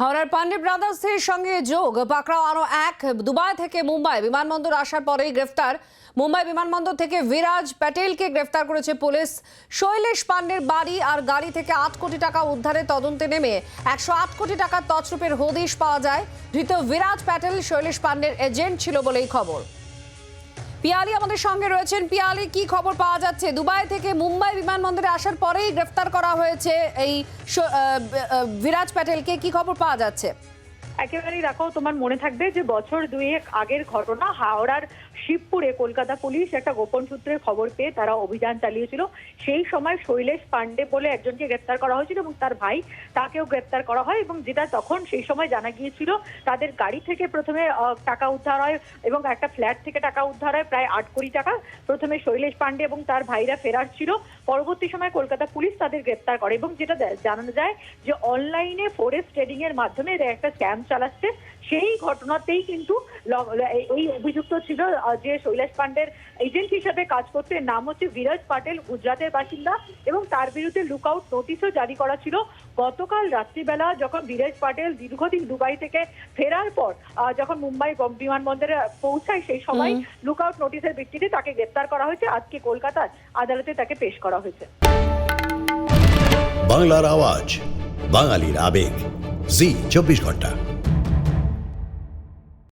হাওড়ার পান্ডে ব্রাদার্সের সঙ্গে যোগ পাকড়াও আরও এক, দুবাই থেকে মুম্বাই বিমানবন্দর আসার পরেই গ্রেফতার। মুম্বাই বিমানবন্দর থেকে বিরাজ প্যাটেলকে গ্রেফতার করেছে পুলিশ। শৈলেশ পান্ডের বাড়ি আর গাড়ি থেকে আট কোটি টাকা উদ্ধারে তদন্তে নেমে একশো আট কোটি টাকার তছরূপের হদিশ পাওয়া যায়। ধৃত বিরাজ প্যাটেল শৈলেশ পান্ডের এজেন্ট ছিল বলেই খবর। পিয়ালি আমাদের সঙ্গে রয়েছেন। পিয়ালি, কি খবর পাওয়া যাচ্ছে? দুবাই থেকে মুম্বাই বিমানবন্দরে আসার পরেই গ্রেফতার করা হয়েছে এই বিরাজ প্যাটেলকে। কি খবর পাওয়া যাচ্ছে? একেবারেই দেখো, তোমার মনে থাকবে যে বছর দুয়েক আগের ঘটনা, হাওড়ার শিবপুরে কলকাতা পুলিশ একটা গোপন সূত্রে খবর পেয়ে তারা অভিযান চালিয়েছিল। সেই সময় শৈলেশ পান্ডে বলে একজনকে গ্রেপ্তার করা হয়েছিল এবং তার ভাই তাকেও গ্রেপ্তার করা হয় এবং যেটা তখন সেই সময় জানা গিয়েছিল, তাদের গাড়ি থেকে প্রথমে টাকা উদ্ধার হয় এবং একটা ফ্ল্যাট থেকে টাকা উদ্ধার হয় প্রায় আট কোটি টাকা। প্রথমে শৈলেশ পান্ডে এবং তার ভাইরা ফেরার ছিল। পরবর্তী সময় কলকাতা পুলিশ তাদের গ্রেপ্তার করে এবং যেটা জানানো যায় যে অনলাইনে ফরেস্ট ট্রেডিং এর মাধ্যমে একটা স্ক্যাম চালাচ্ছে। সেই ঘটনাতেই কিন্তু এই- অভিযুক্ত ছিল যে শৈলেশ পান্ডের এজেন্ট হিসাবে কাজ করতে। নাম হচ্ছে বিরাজ পাটেল গুজরাটের বাসিন্দা এবং তার বিরুদ্ধে লুকআউট নোটিশও জারি করা ছিল। গতকাল রাত্রিবেলা যখন বিরাজ পাটেল দীর্ঘদিন দুবাই থেকে ফেরার পর আহ, যখন মুম্বাই বিমানবন্দরে পৌঁছায় সেই সময় লুকআউট নোটিশের ভিত্তিতে তাকে গ্রেপ্তার করা হয়েছে। আজকে কলকাতার আদালতে তাকে পেশ করা হয়েছে। বাংলার আওয়াজ বাঙালির আবেগ। জি চব্বিশ ঘণ্টা।